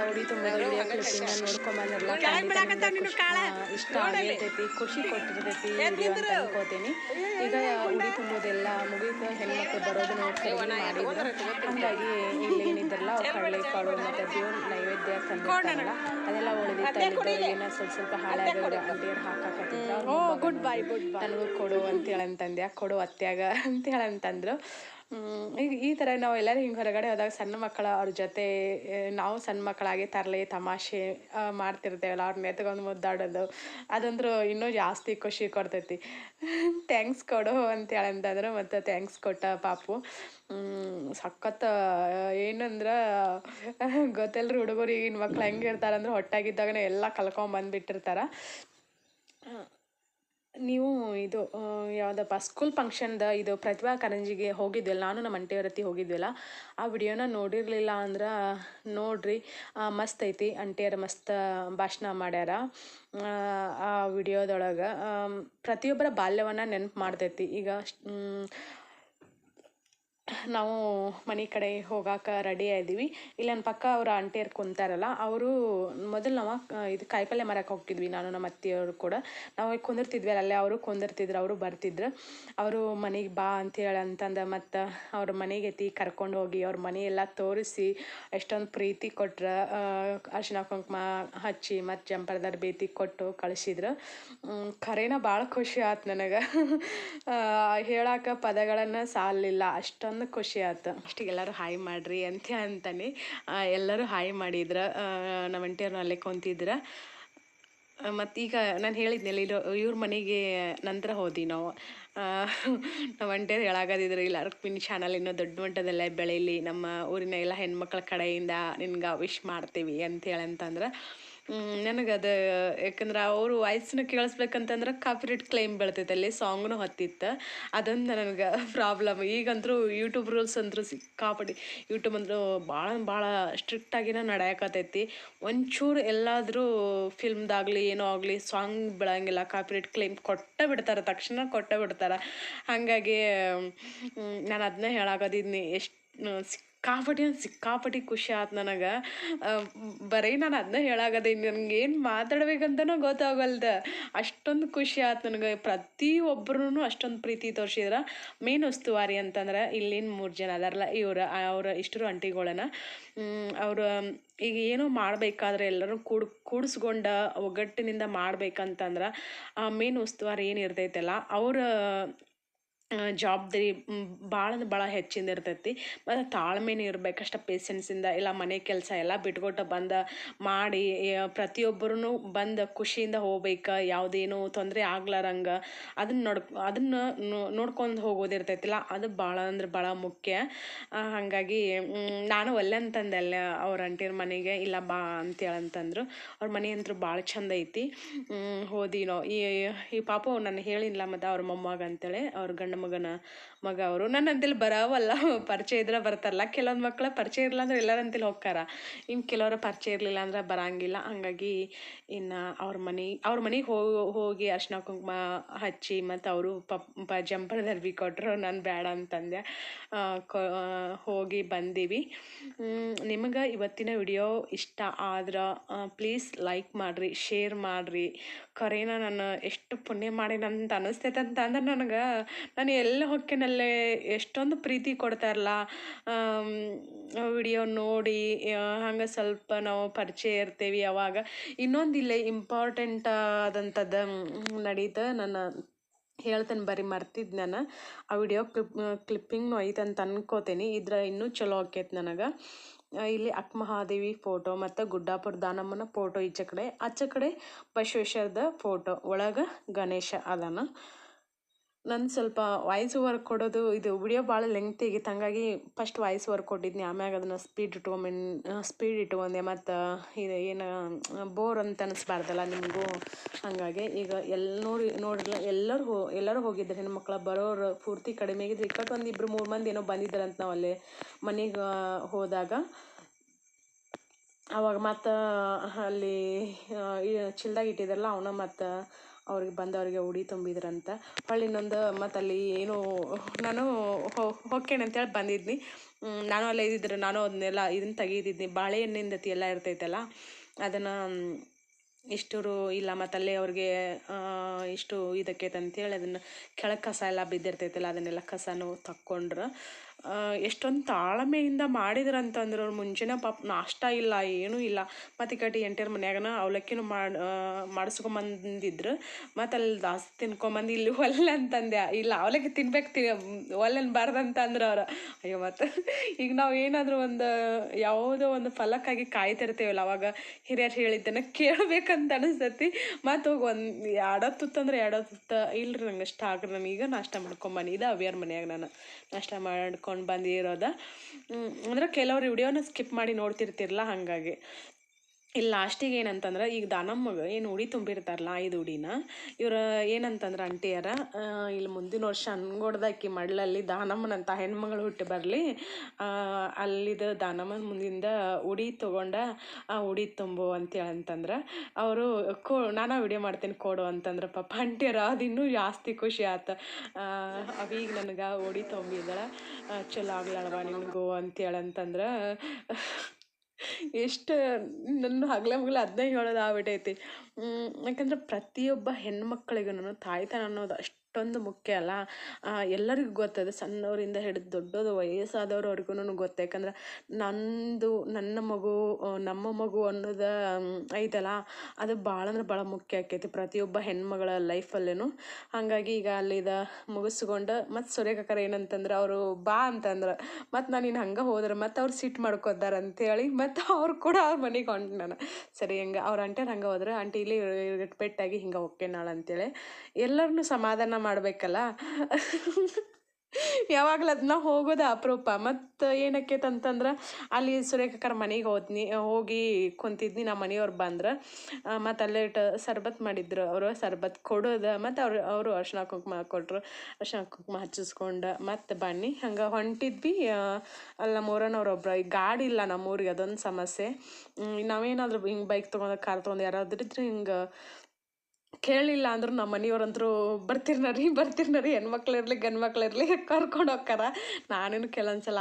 ಉಡಿ ತುಂಬದ ವಿಡಿಯೋ ಕ್ಲಿಪ್ಪಿಂಗ್ ನೋಡ್ಕೊಂಬಂದ್ರಲ್ಲ ಇಷ್ಟ ಆಗಿರ್ತೈತಿ ಖುಷಿ ಕೊಟ್ಟಿರ್ತೈತಿ ವಿಡಿಯೋ ಅಂತ ಅನ್ಕೋತೀನಿ. ಈಗ ಉಡಿ ತುಂಬೋದೆಲ್ಲ ಮುಗಿದ ಹೆಣ್ಮಕ್ಳು ಬರೋದು ನೋಡಿ ಮಾಡಿದ್ರು ಹಂಗಾಗಿ ಇಲ್ಲಿ ಏನಿದ್ರಲ್ಲ ಅವು ಕಾಳು ಮತ್ತು ದೇವ್ರ ನೈವೇದ್ಯ ತಂದಿರ್ತಾರಲ್ಲ. ಅದೆಲ್ಲ ಉಳಿದಿತ್ತು ಸ್ವಲ್ಪ ಸ್ವಲ್ಪ ಅಂಟಿಯರ್ ಹಾಕಾಕತ್ತಿದ್ರು. ಗುಡ್ ಬೈ ಗುಡ್ ಬೈ ನನಗೂ ಕೊಡು ಅಂತೇಳಿ ಅಂತಂದೆ ಕೊಡು ಅತ್ಯಾಗ ಅಂತೇಳಿ ಅಂತಂದ್ರು ಈಗ ಈ ಥರ ನಾವು ಎಲ್ಲರೂ ಹಿಂಗೆ ಹೊರಗಡೆ ಹೋದಾಗ ಸಣ್ಣ ಮಕ್ಕಳ ಅವ್ರ ಜೊತೆ ನಾವು ಸಣ್ಣ ಮಕ್ಕಳಾಗಿ ತರಲೆ ತಮಾಷೆ ಮಾಡ್ತಿರ್ತೇವಲ್ಲ ಅವ್ರ ಎತ್ಕೊಂಡು ಮುದ್ದಾಡೋದು. ಅದಂದ್ರೂ ಇನ್ನೂ ಜಾಸ್ತಿ ಖುಷಿ ಕೊಡ್ತೈತಿ. ಥ್ಯಾಂಕ್ಸ್ ಕೊಡು ಅಂತ ಹೇಳಂತಂದ್ರು ಮತ್ತು ಥ್ಯಾಂಕ್ಸ್ ಕೊಟ್ಟ ಪಾಪು. ಸಖತ್ ಏನಂದ್ರೆ ಗೊತ್ತಲ್ರಿ ಹುಡುಗರು ಈಗಿನ ಮಕ್ಳು ಹೆಂಗೆ ಇರ್ತಾರಂದ್ರೆ ಹೊಟ್ಟಾಗಿದ್ದಾಗನೇ ಎಲ್ಲ ಕಲ್ಕೊಂಬಂದ್ಬಿಟ್ಟಿರ್ತಾರೆ. ನೀವು ಇದು ಯಾವುದಪ್ಪ ಸ್ಕೂಲ್ ಫಂಕ್ಷನ್ದ ಇದು ಪ್ರತಿಭಾ ಕಾರಂಜಿಗೆ ಹೋಗಿದ್ವಲ್ಲ ನಾನು ನಮ್ಮ ಅಂಟಿಯವ್ರತ್ತಿ ಹೋಗಿದ್ವಲ್ಲ ಆ ವಿಡಿಯೋನ ನೋಡಿರಲಿಲ್ಲ ಅಂದ್ರೆ ನೋಡ್ರಿ ಮಸ್ತ್ ಐತಿ ಅಂಟಿಯರು ಮಸ್ತ್ ಭಾಷಣ ಮಾಡ್ಯಾರ. ಆ, ವಿಡಿಯೋದೊಳಗೆ ಪ್ರತಿಯೊಬ್ಬರ ಬಾಲ್ಯವನ್ನು ನೆನಪು ಮಾಡ್ತೈತಿ. ಈಗ ನಾವು ಮನೆ ಕಡೆ ಹೋಗಾಕ ರೆಡಿ ಆದೀವಿ ಇಲ್ಲಿ ನನ್ನ ಪಕ್ಕ ಅವ್ರ ಆಂಟಿಯರು ಕುಂತಾರಲ್ಲ ಅವರು ಮೊದಲು ನಾವು ಇದು ಕಾಯಿಪಲ್ಯ ಮರಕ್ಕೆ ಹೋಗ್ತಿದ್ವಿ ನಾನು ನಮ್ಮ ಅತ್ತೆಯವರು ಕೂಡ. ನಾವು ಕುಂದಿರ್ತಿದ್ವಿ, ಅಲ್ಲೇ ಅವರು ಕುಂದಿರ್ತಿದ್ರು, ಅವರು ಬರ್ತಿದ್ರು. ಅವರು ಮನೆಗೆ ಬಾ ಅಂತೇಳಿ ಅಂತಂದು, ಮತ್ತು ಅವ್ರ ಮನೆಗೆ ಎತ್ತಿ ಕರ್ಕೊಂಡು ಹೋಗಿ, ಅವ್ರ ಮನೆ ಎಲ್ಲ ತೋರಿಸಿ, ಎಷ್ಟೊಂದು ಪ್ರೀತಿ ಕೊಟ್ರು ಅರ್ಶಿನ ಕುಂಕುಮ ಹಚ್ಚಿ, ಮತ್ತು ಜಂಪರ್ದಾರ್ ಬೇತಿ ಕೊಟ್ಟು ಕಳಿಸಿದ್ರು. ಖರೇನ ಭಾಳ ಖುಷಿ ಆಯ್ತು ನನಗೆ. ಹೇಳಕ್ಕೆ ಪದಗಳನ್ನು ಸಾಲಿಲ್ಲ ಅಷ್ಟೊಂದು ಖುಷಿ ಆಯ್ತು ಅಷ್ಟಿಗೆ ಎಲ್ಲರೂ ಹಾಯ್ ಮಾಡ್ರಿ ಅಂತ ಅಂತಾನೆ ಎಲ್ಲರೂ ಹಾಯ್ ಮಾಡಿದ್ರ ನಮ್ಮ ಅಂಟಿಯವ್ರು ಅಲ್ಲೇ ಕುಂತಿದ್ರು. ಮತ್ತು ಈಗ ನಾನು ಹೇಳಿದ್ನಲ್ಲ ಇದು ಇವ್ರ ಮನೆಗೆ ನಂತರ ಹೋದಿ ನಾವು. ನಮ್ಮ ಅಂಟಿಯರು ಹೇಳಾಗದಿದ್ರು ಇಲ್ಲ ಪಿನ್ ಚಾನಲ್ ಇನ್ನೂ ದೊಡ್ಡ ಮಟ್ಟದಲ್ಲೇ ಬೆಳೀಲಿ, ನಮ್ಮ ಊರಿನ ಎಲ್ಲ ಹೆಣ್ಮಕ್ಳ ಕಡೆಯಿಂದ ನಿನ್ಗೆ ವಿಶ್ ಮಾಡ್ತೀವಿ ಅಂತ ಅಂತಂದ್ರೆ ನನಗೆ ಅದು, ಯಾಕಂದ್ರೆ ಅವರು ವಾಯ್ಸ್ನ ಕೇಳಿಸ್ಬೇಕಂತಂದ್ರೆ ಕಾಪಿರೇಟ್ ಕ್ಲೈಮ್ ಬೀಳ್ತೈತೆ. ಅಲ್ಲಿ ಸಾಂಗ್ನು ಹತ್ತಿತ್ತು. ಅದೊಂದು ನನಗೆ ಪ್ರಾಬ್ಲಮ್ ಈಗಂತೂ ಯೂಟ್ಯೂಬ್ ರೂಲ್ಸ್ ಅಂತೂ ಸಿಕ್ಕಾಪಡಿ ಯೂಟ್ಯೂಬ್ ಅಂದ್ರೂ ಭಾಳ ಭಾಳ ಸ್ಟ್ರಿಕ್ಟಾಗಿನ ನಡೆಯಕತ್ತೈತಿ ಒಂಚೂರು ಎಲ್ಲಾದರೂ ಫಿಲ್ಮ್ದಾಗಲಿ ಏನೋ ಆಗಲಿ ಸಾಂಗ್ ಬೀಳಂಗಿಲ್ಲ ಕಾಪಿರೇಟ್ ಕ್ಲೈಮ್ ಕೊಟ್ಟೇ ಬಿಡ್ತಾರೆ, ತಕ್ಷಣ ಕೊಟ್ಟೇ ಬಿಡ್ತಾರೆ. ಹಾಗಾಗಿ ನಾನು ಅದನ್ನೇ ಹೇಳಾಕತ್ತಿದ್ನಿ. ಎಷ್ಟು ಸಿಕ್ಕಾಪಟ್ಟಿ ಅಂದ್ರೆ ಸಿಕ್ಕಾಪಟಿ ಖುಷಿ ಆಯ್ತು ನನಗೆ. ಬರೀ ನಾನು ಅದನ್ನ ಹೇಳಾಗದೆ ನನಗೆ ಏನು ಮಾತಾಡ್ಬೇಕಂತನೂ ಗೊತ್ತಾಗಲ್ದ. ಅಷ್ಟೊಂದು ಖುಷಿ ಆಯ್ತು ನನಗೆ. ಪ್ರತಿಯೊಬ್ಬರೂ ಅಷ್ಟೊಂದು ಪ್ರೀತಿ ತೋರಿಸಿದ್ರ. ಮೇನ್ ಉಸ್ತುವಾರಿ ಅಂತಂದ್ರೆ ಇಲ್ಲಿನ ಮೂರು ಜನ ಅದಾರಲ್ಲ ಇವ್ರು ಅವರ ಇಷ್ಟರು ಅಂಟಿಗಳನ್ನ ಅವರು ಈಗ ಏನೋ ಮಾಡಬೇಕಾದ್ರೆ ಎಲ್ಲರೂ ಕೂಡ್ ಕೂಡಿಸ್ಕೊಂಡ ಒಗ್ಗಟ್ಟಿನಿಂದ ಮಾಡ್ಬೇಕಂತಂದ್ರೆ ಮೇನ್ ಉಸ್ತುವಾರಿ ಏನು ಇರ್ತೈತಲ್ಲ ಅವರ ಆ, ಜವಾಬ್ದಾರಿ ಭಾಳ ಅಂದ್ರೆ ಭಾಳ ಹೆಚ್ಚಿಂದ ಇರ್ತೈತಿ. ಮತ್ತು ತಾಳ್ಮೆನೂ ಇರ್ಬೇಕು ಅಷ್ಟು ಇಲ್ಲ ಮನೆ ಕೆಲಸ ಎಲ್ಲ ಬಿಟ್ಕೊಟ್ಟು ಬಂದು ಮಾಡಿ ಪ್ರತಿಯೊಬ್ಬರೂ ಬಂದು ಖುಷಿಯಿಂದ ಹೋಗ್ಬೇಕು, ಯಾವುದೇನೂ ತೊಂದರೆ ಆಗ್ಲಾರಂಗೆ, ಅದನ್ನ ನೋಡ್, ಅದನ್ನು ನೋಡ್ಕೊಂಡು ಹೋಗೋದಿರ್ತೈತಿಲ್ಲ ಅದು ಭಾಳ ಅಂದ್ರೆ ಭಾಳ ಮುಖ್ಯ ಹಾಗಾಗಿ ನಾನು ಒಲ್ಲೆ ಅಂತಂದೆ ಅಲ್ಲ ಅವ್ರ ಅಂಟಿರ ಮನೆಗೆ, ಇಲ್ಲ ಬಾ ಅಂತೇಳಿ ಅಂತಂದರು, ಅವ್ರ ಮನೆ ಅಂತೂ ಭಾಳ ಚಂದ ಐತಿ. ಹೋದಿನೋ ಈ ಈ ಪಾಪ ನಾನು ಹೇಳಿಲ್ಲ ಮತ್ತು ಅವ್ರ ಮೊಮ್ಮಗ ಅಂತೇಳಿ, ಅವ್ರ ಗಂಡ ಮಗನ ಮಗ ಅವರು. ನನ್ನ ಅಂತೇಳಿ ಬರಾವಲ್ಲ, ಪರಿಚಯ ಇದ್ರೆ ಬರ್ತಾರಲ್ಲ. ಕೆಲವೊಂದು ಮಕ್ಳು ಪರಿಚಯ ಇರಲಿಲ್ಲ ಅಂದ್ರೆ ಎಲ್ಲರ ಅಂತೇಳಿ ಹೋಗ್ತಾರ. ಇನ್ನು ಕೆಲವರು ಪರಿಚಯ ಇರಲಿಲ್ಲ ಅಂದ್ರೆ ಬರಂಗಿಲ್ಲ. ಹಂಗಾಗಿ ಇನ್ನು ಅವ್ರ ಮನೆ, ಅವ್ರ ಮನೆಗೆ ಹೋಗಿ ಅರ್ಶಿನ ಕುಂಕುಮ ಹಚ್ಚಿ ಮತ್ತು ಅವರು ಪಪ್ಪ ಜಂಪರ್ ದರ್ಬಿ ಕೊಟ್ಟರು ನಾನು ಬೇಡ ಅಂತಂದೆ. ಹೋಗಿ ಬಂದೀವಿ. ನಿಮಗೆ ಇವತ್ತಿನ ವಿಡಿಯೋ ಇಷ್ಟ ಆದ್ರೆ ಪ್ಲೀಸ್ ಲೈಕ್ ಮಾಡಿರಿ, ಶೇರ್ ಮಾಡಿರಿ. ಕರೇನ ನಾನು ಎಷ್ಟು ಪುಣ್ಯ ಮಾಡೀನಂತ ಅನಿಸ್ತೈತೆ ಅಂತ ಅಂದ್ರೆ ನನಗೆ, ನಾನು ಎಲ್ಲ ಹೊಕ್ಕಿನಲ್ಲೇ. ಎಷ್ಟೊಂದು ಪ್ರೀತಿ ಕೊಡ್ತಾರಲ್ಲ ವಿಡಿಯೋ ನೋಡಿ ಹಂಗೆ ಸ್ವಲ್ಪ ನಾವು ಪರಿಚಯ ಇರ್ತೇವೆ ಅವಾಗ. ಇನ್ನೊಂದು ಇಲ್ಲೇ ಇಂಪಾರ್ಟೆಂಟ್ ಆದಂಥದ್ದು ನಡೀತ ನಾನು ಹೇಳ್ತೇನೆ ಬರೀ ಮರ್ತಿದ್ದು ನಾನು. ಆ ವಿಡಿಯೋ ಕ್ಲಿಪ್ ಕ್ಲಿಪ್ಪಿಂಗ್ನು ಐತೆ ಅಂತ ಅನ್ಕೋತೀನಿ ಇದ್ರ ಇನ್ನೂ ಚಲೋ ಆಕೈತೆ ನನಗೆ. ಇಲ್ಲಿ ಅಕ್ಕಮಹಾದೇವಿ ಫೋಟೋ ಮತ್ತು ಗುಡ್ಡಾಪುರ ದಾನಮ್ಮನ ಫೋಟೋ ಈಚೆ ಕಡೆ, ಆಚೆ ಕಡೆ ಬಸವೇಶ್ವರದ ಫೋಟೋ ಒಳಗೆ ಗಣೇಶ ಅದಾನ. ನಾನು ಸ್ವಲ್ಪ ವಾಯ್ಸ್ ಓವರ್ ಕೊಡೋದು ಇದು ವಿಡಿಯೋ ಭಾಳ ಲೆಂಗ್ತಿ ಆಗಿತ್ತು. ಹಾಗಾಗಿ ಫಸ್ಟ್ ವಾಯ್ಸ್ ಓವರ್ ಕೊಟ್ಟಿದ್ನಿ. ಆಮ್ಯಾಗ ಅದನ್ನು ಸ್ಪೀಡ್ ಇಟ್ಕೊಂಬಿನ್ ಸ್ಪೀಡ್ ಇಟ್ಕೊಂಡೆ. ಮತ್ತು ಇದು ಏನು ಬೋರ್ ಅಂತ ಅನಿಸ್ಬಾರ್ದಲ್ಲ ನಿಮಗೂ. ಹಾಗಾಗಿ ಈಗ ಎಲ್ಲ ನೋಡಿ ನೋಡಿಲ್ಲ ಎಲ್ಲರೂ ಹೋ, ಎಲ್ಲರೂ ಹೋಗಿದ್ದಾರೆ ಹೆಣ್ಮಕ್ಳ ಬರೋರು ಪೂರ್ತಿ ಕಡಿಮೆ ಆಗಿದ್ರು. ಇಕ್ಕಟ್ಟು ಒಂದು ಇಬ್ಬರು ಮೂರು ಮಂದಿ ಏನೋ ಬಂದಿದ್ದಾರಂತ ನಾವು ಅಲ್ಲಿ ಮನೆಗೆ ಹೋದಾಗ. ಅವಾಗ ಮತ್ತು ಅಲ್ಲಿ ಚಿಲ್ದಾಗ ಇಟ್ಟಿದ್ದಾರಲ್ಲ ಅವನ ಮತ್ತು ಅವ್ರಿಗೆ ಬಂದವರಿಗೆ ಉಡಿ ತುಂಬಿದ್ರಂತ. ಹೊಳ್ಳಿ ಇನ್ನೊಂದು ಮತ್ತು ಅಲ್ಲಿ ಏನು, ನಾನು ಹೊಕ್ಕೇನೆ ಅಂತೇಳಿ ಬಂದಿದ್ನಿ. ನಾನು ಅಲ್ಲೇ ಇದ್ದಿದ್ರು ನಾನು ಅದನ್ನೆಲ್ಲ ಇದನ್ನ ತೆಗೀತಿದ್ನಿ ಬಾಳೆಹಣ್ಣಿಂದತಿ ಎಲ್ಲ ಇರ್ತೈತಲ್ಲ, ಅದನ್ನು ಇಷ್ಟರು ಇಲ್ಲ ಮತ್ತು ಅವ್ರಿಗೆ ಇಷ್ಟು ಇದಕ್ಕೆ ಅಂತೇಳಿ ಅದನ್ನು ಕೆಳಗೆ ಕಸ ಎಲ್ಲ ಬಿದ್ದಿರ್ತೈತಲ್ಲ, ಅದನ್ನೆಲ್ಲ ಕಸನೂ ತಕ್ಕೊಂಡ್ರು. ಎಷ್ಟೊಂದು ತಾಳ್ಮೆಯಿಂದ ಮಾಡಿದ್ರಂತಂದ್ರೆ ಅವ್ರು ಮುಂಜಾನೆ ಪಾಪ ನಾಷ್ಟ ಇಲ್ಲ, ಏನೂ ಇಲ್ಲ. ಮತ್ತು ಈ ಕಡೆ ಎಂಟರ ಮನ್ಯಾಗನ ಅವಲಕ್ಕಿನೂ ಮಾಡಿ ಮಾಡಿಸ್ಕೊಂಬಂದಿದ್ರು. ಮತ್ತು ಅಲ್ಲಿ ದಾಸ್ತಿ ತಿನ್ಕೊಂಬಂದು ಇಲ್ಲಿ ಒಲ್ಲೆ ಅಂತಂದೆ. ಇಲ್ಲ, ಅವಲಕ್ಕಿ ತಿನ್ಬೇಕು ತಿ ಒಲ್ಲೆನ್ ಬಾರ್ದಂತಂದ್ರೆ ಅವ್ರು. ಅಯ್ಯೋ, ಮತ್ತು ಈಗ ನಾವು ಏನಾದರೂ ಒಂದು, ಯಾವುದೋ ಒಂದು ಫಲಕ್ಕಾಗಿ ಕಾಯ್ತಿರ್ತೇವಲ್ಲ, ಅವಾಗ ಹಿರಿಯರು ಹೇಳಿದ್ದನ್ನು ಕೇಳಬೇಕಂತ ಅನಿಸ್ತತಿ. ಮತ್ತು ಹೋಗಿ ಒಂದು ಎರಡತ್ತು ಅಂದ್ರೆ ಎರಡತ್ತು ಇಲ್ರಿ ನಂಗೆ ಇಷ್ಟ ಆಗ್ರಿ ನಾನು ಈಗ ನಾಷ್ಟ ಮಾಡ್ಕೊಂಬನಿ ಇದು ಅವ್ಯಾರ ಮನ್ಯಾಗ ನಾನು. ನಾಷ್ಟ ಮಾಡ್ಕೊಂಡು ಬಂದಿರೋದ. ಅಂದ್ರೆ ಕೆಲವ್ರು ವಿಡಿಯೋನ ಸ್ಕಿಪ್ ಮಾಡಿ ನೋಡ್ತಿರ್ತೀರಲ್ಲ ಹಾಗಾಗಿ. ಇಲ್ಲಿ ಲಾಸ್ಟಿಗೆ ಏನಂತಂದ್ರೆ, ಈಗ ದಾನಮ್ಮ ಏನು ಉಡಿ ತುಂಬಿರ್ತಾರಲ್ಲ, ಐದು ಉಡಿನ, ಇವ್ರು ಏನಂತಂದ್ರೆ ಅಂಟಿಯರ ಇಲ್ಲಿ ಮುಂದಿನ ವರ್ಷ ಅನ್ಗೊಡ್ದಾಕಿ ಮಡ್ಲಲ್ಲಿ ದಾನಮ್ಮನಂತ ಹೆಣ್ಮಗಳು ಹುಟ್ಟಿ ಬರಲಿ ಅಲ್ಲಿದ ದಾನಮ್ಮನ ಮುಂದಿಂದ ಉಡಿ ತೊಗೊಂಡ, ಆ, ಉಡಿ ತುಂಬು ಅಂತೇಳಿ ಅಂತಂದ್ರೆ, ಅವರು ಕೋ, ನಾನು ವಿಡಿಯೋ ಮಾಡ್ತೀನಿ ಕೊಡು ಅಂತಂದ್ರೆ, ಪಾಪ ಅಂಟಿಯರ, ಅದು ಇನ್ನೂ ಜಾಸ್ತಿ ಖುಷಿ ಆತ. ಅವೀಗ ನನಗೆ ಉಡಿ ತುಂಬಿದಳ ಚಲೋ ಆಗ್ಲಾಳವ ನಿನಗೂ ಅಂತೇಳಿ ಅಂತಂದ್ರೆ ಎಷ್ಟು ನನ್ನ ಹಗಲ ಮಗಲ ಅದನ್ನೇ ಹೇಳೋದು ಆಗ್ಬಿಟ್ಟೈತಿ ಯಾಕಂದ್ರೆ ಪ್ರತಿಯೊಬ್ಬ ಹೆಣ್ಮಕ್ಳಿಗೂ ತಾಯ್ತನ ಅನ್ನೋದು ಅಷ್ಟೊಂದು ಮುಖ್ಯ ಅಲ್ಲ. ಎಲ್ಲರಿಗೂ ಗೊತ್ತದೆ ಸಣ್ಣವರಿಂದ ಹಿಡಿದು ದೊಡ್ಡದು ವಯಸ್ಸಾದವ್ರವರೆಗೂ ಗೊತ್ತು. ಯಾಕಂದ್ರೆ ನಂದು, ನನ್ನ ಮಗು ನಮ್ಮ ಮಗು ಅನ್ನೋದು ಐತಲ್ಲ, ಅದು ಭಾಳ ಅಂದ್ರೆ ಭಾಳ ಮುಖ್ಯ ಆಕೈತಿ ಪ್ರತಿಯೊಬ್ಬ ಹೆಣ್ಮಗಳ ಲೈಫಲ್ಲೇನು. ಹಾಗಾಗಿ ಈಗ ಅಲ್ಲಿದ ಮುಗಿಸ್ಕೊಂಡು, ಮತ್ತು ಸೂರ್ಯಕಾಕರ ಏನಂತಂದ್ರೆ ಅವರು ಬಾ ಅಂತಂದ್ರೆ, ಮತ್ತು ನಾನು ಇನ್ನು ಹಂಗೆ ಹೋದ್ರೆ ಮತ್ತು ಅವ್ರು ಸಿಟ್ಟು ಮಾಡ್ಕೋತಾರೆ ಅಂತೇಳಿ ಮತ್ತು ಅವ್ರು ಕೂಡ ಅವ್ರ ಮನೆಗೆ ಹೊಂಟು ನಾನು. ಸರಿ, ಹಂಗೆ ಅವ್ರ ಅಂಟೇರು ಹಂಗೆ ಹೋದ್ರೆ, ಆಂಟಿ ಇಲ್ಲಿ ಪೆಟ್ಟಾಗಿ ಹಿಂಗೆ ಹೋಗ್ಕೆ ನಾಳೆ ಅಂತೇಳಿ ಎಲ್ಲರನ್ನೂ ಸಮಾಧಾನ ಮಾಡಬೇಕಲ್ಲ? ಯಾವಾಗಲೂ ಅದನ್ನ ಹೋಗೋದು ಅಪರೂಪ. ಮತ್ತು ಏನಕ್ಕೆ ಅಂತಂದ್ರೆ, ಅಲ್ಲಿ ಸುರೇಖಕರ ಮನೆಗೆ ಹೋದ್ನಿ, ಹೋಗಿ ಕುಂತಿದ್ನಿ ನಮ್ಮ ಮನೆಯವ್ರು ಬಂದ್ರೆ. ಮತ್ತು ಅಲ್ಲೇ ಇಟ್ಟು ಸರ್ಬತ್ ಮಾಡಿದ್ರು. ಅವರು ಸರ್ಬತ್ ಕೊಡೋದ, ಮತ್ತು ಅವ್ರು, ಅವರು ಅರ್ಶಿನ ಕುಂಕುಮ ಕೊಟ್ಟರು ಅರ್ಶಿನ ಕುಂಕುಮ ಹಚ್ಚಿಸ್ಕೊಂಡು, ಮತ್ತು ಬನ್ನಿ. ಹಂಗೆ ಹೊಂಟಿದ್ವಿ. ಅಲ್ಲಿ ಊರನವ್ರು ಈ ಗಾಡಿ ಇಲ್ಲ ನಮ್ಮ ಊರಿಗೆ ಅದೊಂದು ಸಮಸ್ಯೆ. ನಾವೇನಾದರೂ ಹಿಂಗೆ ಬೈಕ್ ತೊಗೊಂಡು, ಕಾರ್ ತೊಗೊಂಡು ಯಾರಾದ್ರೂ ಇದ್ರೆ ಹಿಂಗೆ ಕೇಳಲಿಲ್ಲ ಅಂದ್ರು ನಮ್ಮ ಮನೆಯವ್ರಂತರೂ ಬರ್ತಿರ್ನರಿ ಬರ್ತಿರ್ನರಿ ಬರ್ತೀರಿ ನರಿ ಹೆಣ್ಮಕ್ಳು ಇರಲಿ ಗಂಡು ಮಕ್ಳಿರಲಿ ಕರ್ಕೊಂಡು ಹೋಗ್ತಾರ. ನಾನೇನು ಕೆಲವೊಂದ್ಸಲ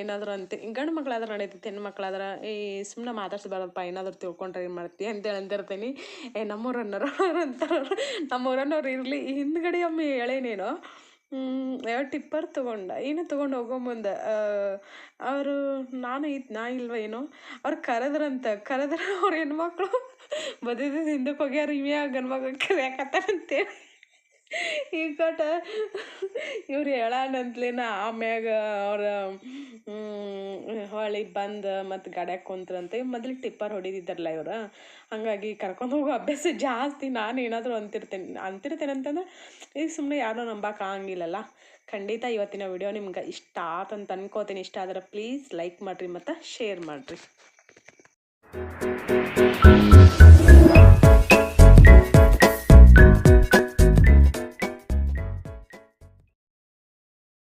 ಏನಾದರೂ ಅಂತ ಗಂಡು ಮಕ್ಳಾದ್ರೆ ನಡೀತೈತಿ ಹೆಣ್ಣು ಮಕ್ಳಾದ್ರೆ, ಈ ಸುಮ್ಮನೆ ಮಾತಾಡ್ಸಬಾರ್ದಪ್ಪ, ಏನಾದರೂ ತಿಳ್ಕೊಂಡ್ರೆ ಏನು ಮಾಡ್ತಿ ಅಂತೇಳಿ ಅಂದಿರ್ತೀನಿ ಏ, ನಮ್ಮೂರನ್ನೋರು ಅಂತಾರ ನಮ್ಮೂರನ್ನೋರು ಇರಲಿ ಹಿಂದ್ಗಡೆ ಒಮ್ಮೆ ಹೇಳೇನೇನೋ ಯಾವ ಟಿಪ್ಪರ್ ತೊಗೊಂಡ? ಏನೋ ತೊಗೊಂಡು ಹೋಗೋ ಮುಂದೆ. ಅವರು, ನಾನು ಇದ್, ನಾ ಇಲ್ವ ಏನೋ? ಅವ್ರು ಕರೆದ್ರಂತ. ಕರೆದ್ರೆ ಅವ್ರ ಹೆಣ್ಮಕ್ಳು. ಬದಿದ ಹಿಂದಕ್ಕೆ ಹೋಗ್ಯಾರ ಇವೇ ಗಂಡ್ಮಗ ಕರಿಯಾಕತ್ತಾರಂತೇಳಿ ಈಗ ಕೊಟ್ಟ ಇವ್ರು ಹೇಳಾನಂತ್ಲೇನ ಆಮ್ಯಾಗ ಅವ್ರ ಹೊಳಿ ಬಂದು ಮತ್ತು ಗಾಡ್ಯಾಗ ಕುಂತ್ರಂತೆ ಮೊದಲು ಟಿಪ್ಪರ್ ಹೊಡಿದಿದ್ದಾರಲ್ಲ ಇವ್ರು. ಹಾಗಾಗಿ ಕರ್ಕೊಂಡು ಹೋಗೋ ಅಭ್ಯಾಸ ಜಾಸ್ತಿ ನಾನು ಏನಾದರೂ ಅಂತಿರ್ತೇನೆ ಅಂತಿರ್ತೇನೆ ಅಂತಂದ್ರೆ ಈಗ ಸುಮ್ಮನೆ ಯಾರೂ ನಂಬಕ್ಕೆ ಆಗಂಗಿಲ್ಲಲ್ಲ. ಖಂಡಿತ ಇವತ್ತಿನ ವಿಡಿಯೋ ನಿಮ್ಗೆ ಇಷ್ಟ ಆತಂತ ಅನ್ಕೋತೀನಿ. ಇಷ್ಟ ಆದ್ರೆ ಪ್ಲೀಸ್ ಲೈಕ್ ಮಾಡಿರಿ ಮತ್ತು ಶೇರ್ ಮಾಡಿರಿ.